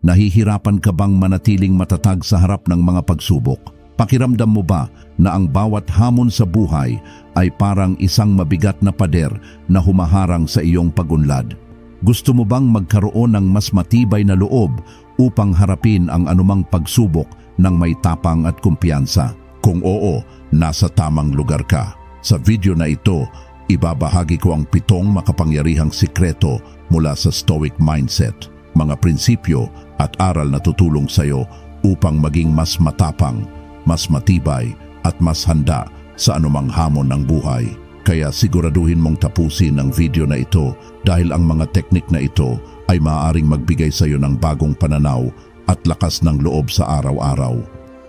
Nahihirapan ka bang manatiling matatag sa harap ng mga pagsubok? Pakiramdam mo ba na ang bawat hamon sa buhay ay parang isang mabigat na pader na humaharang sa iyong pagunlad? Gusto mo bang magkaroon ng mas matibay na loob upang harapin ang anumang pagsubok ng may tapang at kumpiyansa? Kung oo, nasa tamang lugar ka. Sa video na ito, ibabahagi ko ang pitong makapangyarihang sikreto mula sa Stoic Mindset, mga prinsipyo at aral na tutulong sa iyo upang maging mas matapang, mas matibay at mas handa sa anumang hamon ng buhay. Kaya siguraduhin mong tapusin ang video na ito dahil ang mga teknik na ito ay maaaring magbigay sa iyo ng bagong pananaw at lakas ng loob sa araw-araw.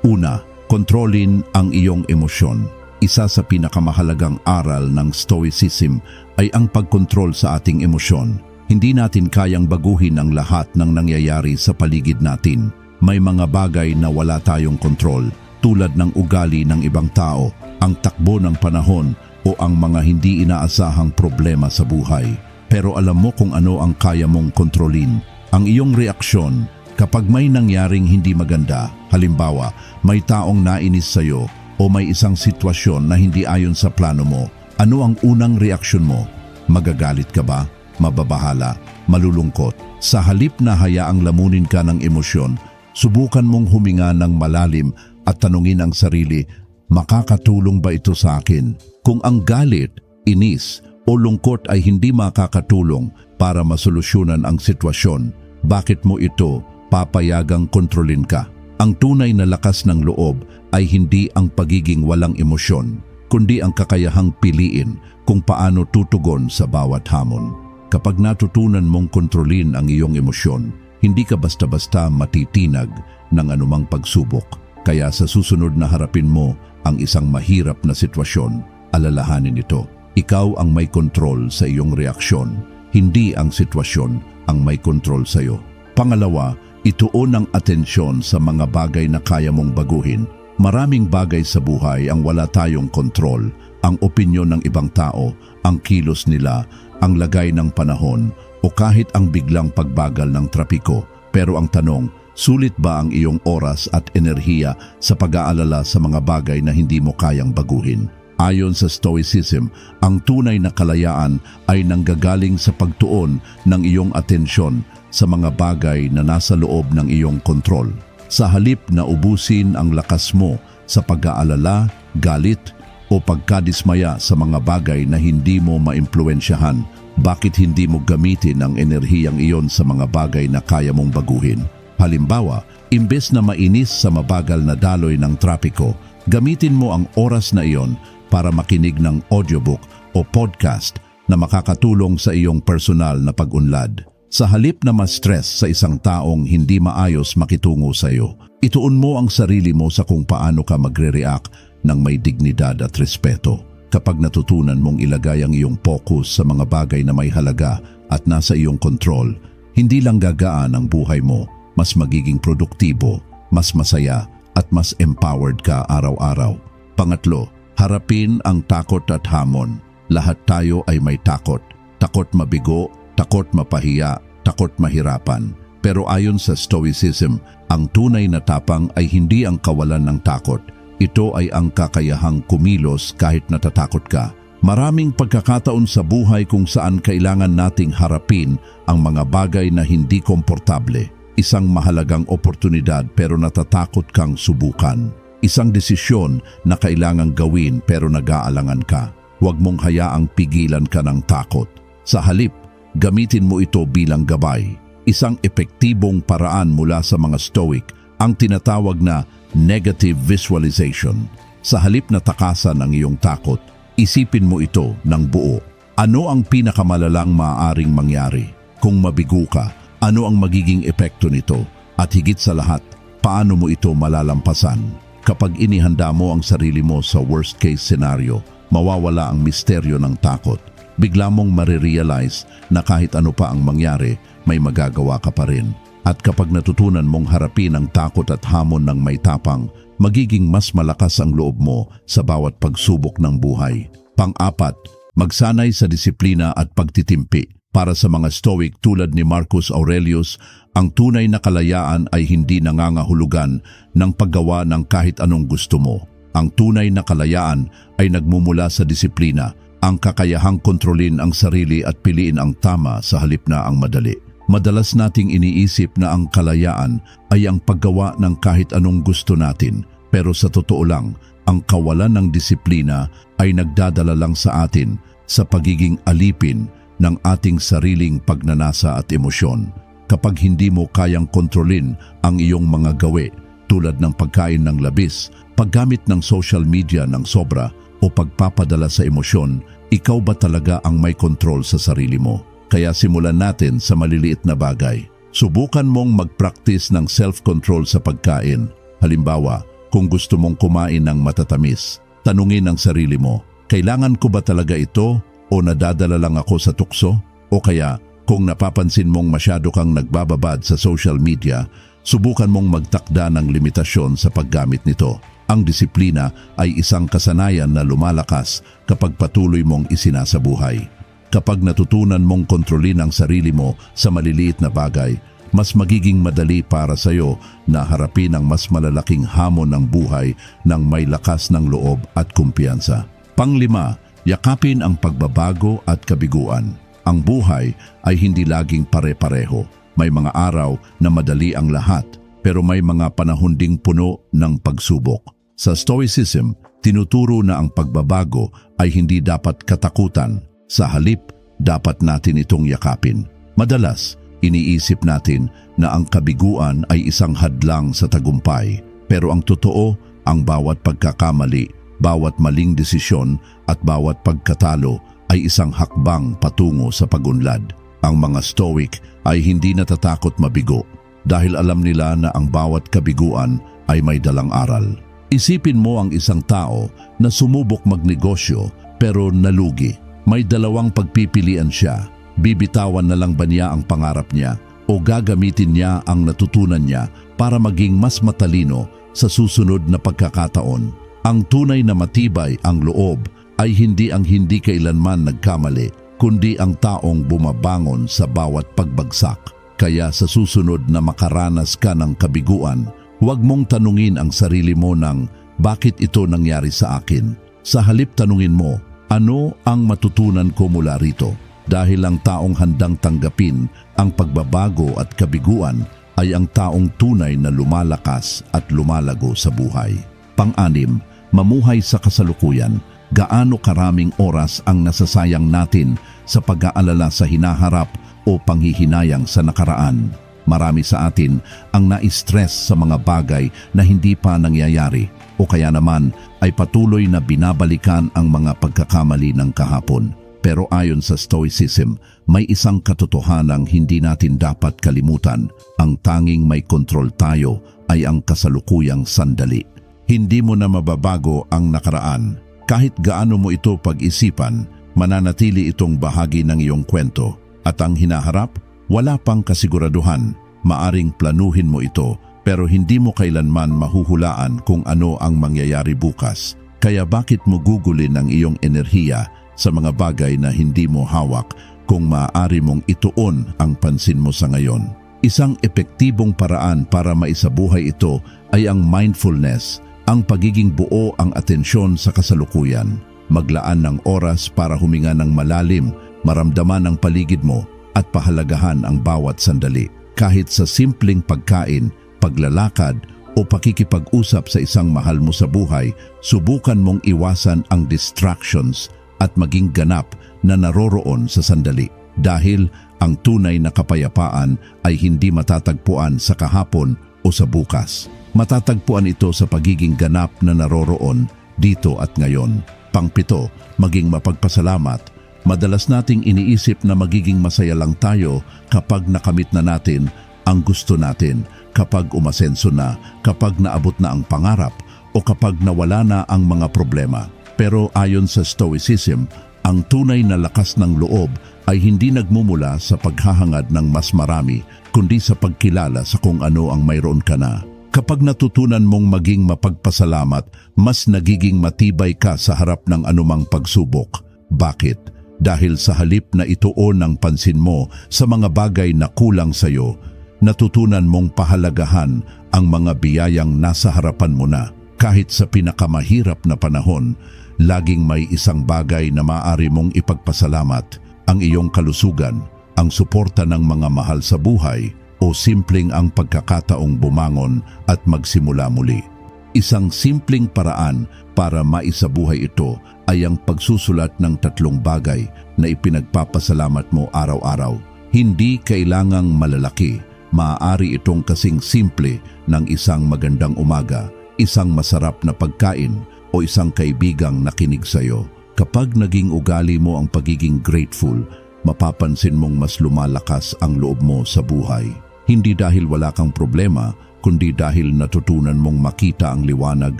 Una, kontrolin ang iyong emosyon. Isa sa pinakamahalagang aral ng Stoicism ay ang pagkontrol sa ating emosyon. Hindi natin kayang baguhin ang lahat ng nangyayari sa paligid natin. May mga bagay na wala tayong kontrol tulad ng ugali ng ibang tao, ang takbo ng panahon o ang mga hindi inaasahang problema sa buhay. Pero alam mo kung ano ang kaya mong kontrolin. Ang iyong reaksyon kapag may nangyaring hindi maganda, halimbawa may taong nainis sa'yo o may isang sitwasyon na hindi ayon sa plano mo, ano ang unang reaksyon mo? Magagalit ka ba? Mababahala? Malulungkot? Sa halip na hayaang lamunin ka ng emosyon, subukan mong huminga ng malalim at tanungin ang sarili, makakatulong ba ito sa akin? Kung ang galit, inis o lungkot ay hindi makakatulong para masolusyonan ang sitwasyon, bakit mo ito papayagang kontrolin ka? Ang tunay na lakas ng loob ay hindi ang pagiging walang emosyon, kundi ang kakayahang piliin kung paano tutugon sa bawat hamon. Kapag natutunan mong kontrolin ang iyong emosyon, hindi ka basta-basta matitinag ng anumang pagsubok. Kaya sa susunod na harapin mo ang isang mahirap na sitwasyon, alalahanin ito. Ikaw ang may kontrol sa iyong reaksyon, hindi ang sitwasyon ang may kontrol sa iyo. Pangalawa, ituon ang atensyon sa mga bagay na kaya mong baguhin. Maraming bagay sa buhay ang wala tayong kontrol, ang opinyon ng ibang tao, ang kilos nila, ang lagay ng panahon, o kahit ang biglang pagbagal ng trapiko. Pero ang tanong, sulit ba ang iyong oras at enerhiya sa pag-aalala sa mga bagay na hindi mo kayang baguhin? Ayon sa Stoicism, ang tunay na kalayaan ay nanggagaling sa pagtuon ng iyong atensyon sa mga bagay na nasa loob ng iyong kontrol. Sa halip na ubusin ang lakas mo sa pag-aalala, galit o pagkadismaya sa mga bagay na hindi mo maimpluensyahan, bakit hindi mo gamitin ang enerhiyang iyon sa mga bagay na kaya mong baguhin? Halimbawa, imbes na mainis sa mabagal na daloy ng trapiko, gamitin mo ang oras na iyon para makinig ng audiobook o podcast na makakatulong sa iyong personal na pag-unlad. Sa halip na ma-stress sa isang taong hindi maayos makitungo sa iyo, ituon mo ang sarili mo sa kung paano ka magre-react ng may dignidad at respeto. Kapag natutunan mong ilagay ang iyong focus sa mga bagay na may halaga at nasa iyong kontrol, hindi lang gagaan ang buhay mo, mas magiging produktibo, mas masaya at mas empowered ka araw-araw. Pangatlo, harapin ang takot at hamon. Lahat tayo ay may takot. Takot mabigo, takot mapahiya, takot mahirapan. Pero ayon sa Stoicism, ang tunay na tapang ay hindi ang kawalan ng takot. Ito ay ang kakayahang kumilos kahit natatakot ka. Maraming pagkakataon sa buhay kung saan kailangan nating harapin ang mga bagay na hindi komportable. Isang mahalagang oportunidad pero natatakot kang subukan. Isang desisyon na kailangang gawin pero nag-aalangan ka. Huwag mong hayaang pigilan ka ng takot. Sa halip, gamitin mo ito bilang gabay. Isang epektibong paraan mula sa mga stoic ang tinatawag na negative visualization. Sa halip na takasan ang iyong takot, isipin mo ito ng buo. Ano ang pinakamalalang maaaring mangyari? Kung mabigo ka, ano ang magiging epekto nito? At higit sa lahat, paano mo ito malalampasan? Kapag inihanda mo ang sarili mo sa worst case scenario, mawawala ang misteryo ng takot. Bigla mong marirealize na kahit ano pa ang mangyari, may magagawa ka pa rin. At kapag natutunan mong harapin ang takot at hamon ng may tapang, magiging mas malakas ang loob mo sa bawat pagsubok ng buhay. Pang-apat, magsanay sa disiplina at pagtitimpi. Para sa mga Stoic tulad ni Marcus Aurelius, ang tunay na kalayaan ay hindi nangangahulugan ng paggawa ng kahit anong gusto mo. Ang tunay na kalayaan ay nagmumula sa disiplina, ang kakayahang kontrolin ang sarili at piliin ang tama sa halip na ang madali. Madalas nating iniisip na ang kalayaan ay ang paggawa ng kahit anong gusto natin, pero sa totoo lang, ang kawalan ng disiplina ay nagdadala lang sa atin sa pagiging alipin ng ating sariling pagnanasa at emosyon. Kapag hindi mo kayang kontrolin ang iyong mga gawi tulad ng pagkain ng labis, paggamit ng social media ng sobra o pagpapadala sa emosyon, ikaw ba talaga ang may kontrol sa sarili mo? Kaya simulan natin sa maliliit na bagay. Subukan mong mag-practice ng self-control sa pagkain. Halimbawa, kung gusto mong kumain ng matatamis, tanungin ang sarili mo, kailangan ko ba talaga ito o nadadala lang ako sa tukso? O kaya, kung napapansin mong masyado kang nagbababad sa social media, subukan mong magtakda ng limitasyon sa paggamit nito. Ang disiplina ay isang kasanayan na lumalakas kapag patuloy mong isinasabuhay. Kapag natutunan mong kontrolin ang sarili mo sa maliliit na bagay, mas magiging madali para sa iyo na harapin ang mas malalaking hamon ng buhay ng may lakas ng loob at kumpiyansa. Panglima, yakapin ang pagbabago at kabiguan. Ang buhay ay hindi laging pare-pareho. May mga araw na madali ang lahat, pero may mga panahon ding puno ng pagsubok. Sa Stoicism, tinuturo na ang pagbabago ay hindi dapat katakutan. Sa halip, dapat natin itong yakapin. Madalas, iniisip natin na ang kabiguan ay isang hadlang sa tagumpay. Pero ang totoo, ang bawat pagkakamali, bawat maling desisyon at bawat pagkatalo ay isang hakbang patungo sa pagunlad. Ang mga Stoic ay hindi natatakot mabigo dahil alam nila na ang bawat kabiguan ay may dalang aral. Isipin mo ang isang tao na sumubok magnegosyo pero nalugi. May dalawang pagpipilian siya. Bibitawan na lang ba niya ang pangarap niya o gagamitin niya ang natutunan niya para maging mas matalino sa susunod na pagkakataon? Ang tunay na matibay ang loob ay hindi ang hindi kailanman nagkamali, kundi ang taong bumabangon sa bawat pagbagsak. Kaya sa susunod na makaranas ka ng kabiguan, huwag mong tanungin ang sarili mo ng bakit ito nangyari sa akin. Sa halip tanungin mo, ano ang matutunan ko mula rito? Dahil ang taong handang tanggapin ang pagbabago at kabiguan ay ang taong tunay na lumalakas at lumalago sa buhay. Pang-anim, mamuhay sa kasalukuyan. Gaano karaming oras ang nasasayang natin sa pag-aalala sa hinaharap o panghihinayang sa nakaraan. Marami sa atin ang na-stress sa mga bagay na hindi pa nangyayari o kaya naman ay patuloy na binabalikan ang mga pagkakamali ng kahapon. Pero ayon sa Stoicism, may isang katotohanang hindi natin dapat kalimutan. Ang tanging may kontrol tayo ay ang kasalukuyang sandali. Hindi mo na mababago ang nakaraan. Kahit gaano mo ito pag-isipan, mananatili itong bahagi ng iyong kwento. At ang hinaharap, wala pang kasiguraduhan. Maaring planuhin mo ito pero hindi mo kailanman mahuhulaan kung ano ang mangyayari bukas. Kaya bakit mo gugulin ang iyong enerhiya sa mga bagay na hindi mo hawak kung maaari mong ituon ang pansin mo sa ngayon? Isang epektibong paraan para maisabuhay ito ay ang mindfulness, ang pagiging buo ang atensyon sa kasalukuyan. Maglaan ng oras para huminga ng malalim, maramdaman ang paligid mo at pahalagahan ang bawat sandali. Kahit sa simpleng pagkain, paglalakad o pakikipag-usap sa isang mahal mo sa buhay, subukan mong iwasan ang distractions at maging ganap na naroroon sa sandali. Dahil ang tunay na kapayapaan ay hindi matatagpuan sa kahapon o sa bukas. Matatagpuan ito sa pagiging ganap na naroroon dito at ngayon. Pangpito, maging mapagpasalamat. Madalas nating iniisip na magiging masaya lang tayo kapag nakamit na natin ang gusto natin kapag umasenso na, kapag naabot na ang pangarap o kapag nawala na ang mga problema. Pero ayon sa Stoicism, ang tunay na lakas ng loob ay hindi nagmumula sa paghahangad ng mas marami, kundi sa pagkilala sa kung ano ang mayroon ka na. Kapag natutunan mong maging mapagpasalamat, mas nagiging matibay ka sa harap ng anumang pagsubok. Bakit? Dahil sa halip na ituon ang pansin mo sa mga bagay na kulang sa iyo, natutunan mong pahalagahan ang mga biyayang nasa harapan mo na. Kahit sa pinakamahirap na panahon, laging may isang bagay na maaari mong ipagpasalamat, ang iyong kalusugan, ang suporta ng mga mahal sa buhay, o simpleng ang pagkakataong bumangon at magsimula muli. Isang simpleng paraan para maisabuhay ito ay ang pagsusulat ng tatlong bagay na ipinagpapasalamat mo araw-araw. Hindi kailangang malalaki. Maaari itong kasing simple ng isang magandang umaga, isang masarap na pagkain o isang kaibigang nakinig sa iyo. Kapag naging ugali mo ang pagiging grateful, mapapansin mong mas lumalakas ang loob mo sa buhay. Hindi dahil wala kang problema, kundi dahil natutunan mong makita ang liwanag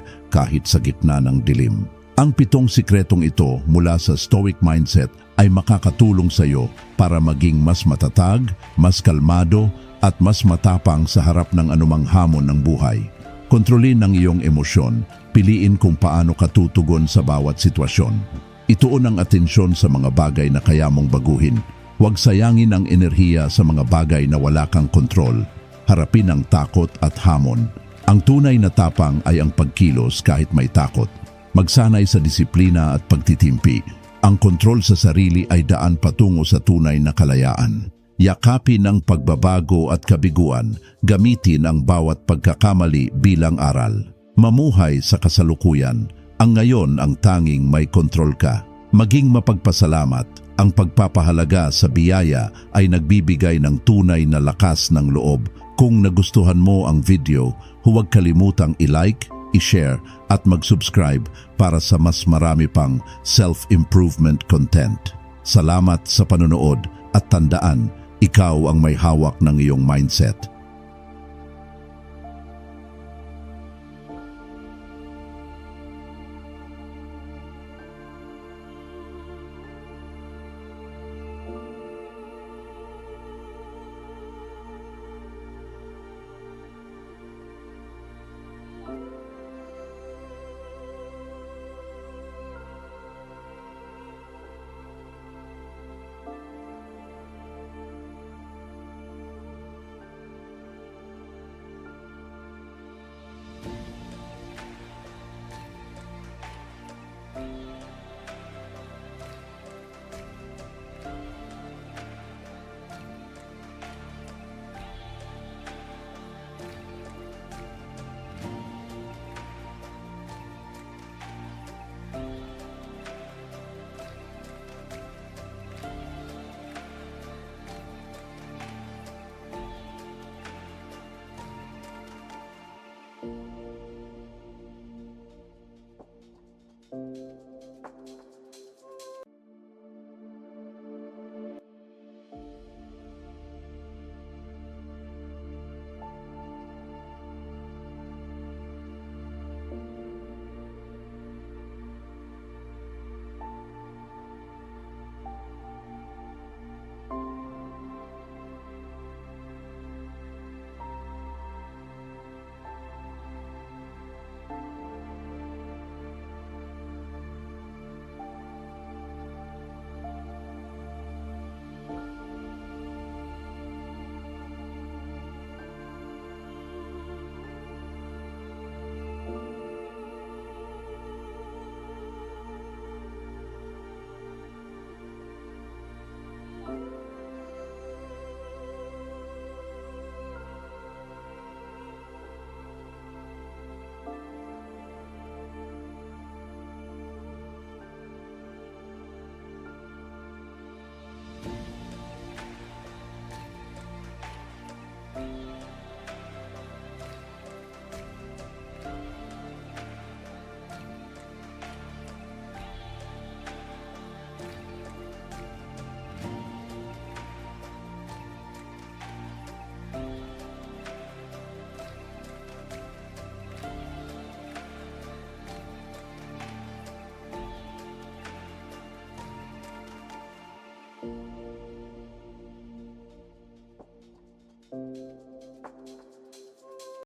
kahit sa gitna ng dilim. Ang pitong sikretong ito mula sa Stoic Mindset ay makakatulong sa iyo para maging mas matatag, mas kalmado at mas matapang sa harap ng anumang hamon ng buhay. Kontrolin ang iyong emosyon, piliin kung paano ka tutugon sa bawat sitwasyon. Ituon ang atensyon sa mga bagay na kaya mong baguhin. Huwag sayangin ang enerhiya sa mga bagay na wala kang kontrol. Harapin ang takot at hamon. Ang tunay na tapang ay ang pagkilos kahit may takot. Magsanay sa disiplina at pagtitimpi. Ang kontrol sa sarili ay daan patungo sa tunay na kalayaan. Yakapin ang pagbabago at kabiguan, gamitin ang bawat pagkakamali bilang aral. Mamuhay sa kasalukuyan, ang ngayon ang tanging may kontrol ka. Maging mapagpasalamat, ang pagpapahalaga sa biyaya ay nagbibigay ng tunay na lakas ng loob. Kung nagustuhan mo ang video, huwag kalimutang i-like, i-share at mag-subscribe para sa mas marami pang self-improvement content. Salamat sa panonood at tandaan, ikaw ang may hawak ng iyong mindset.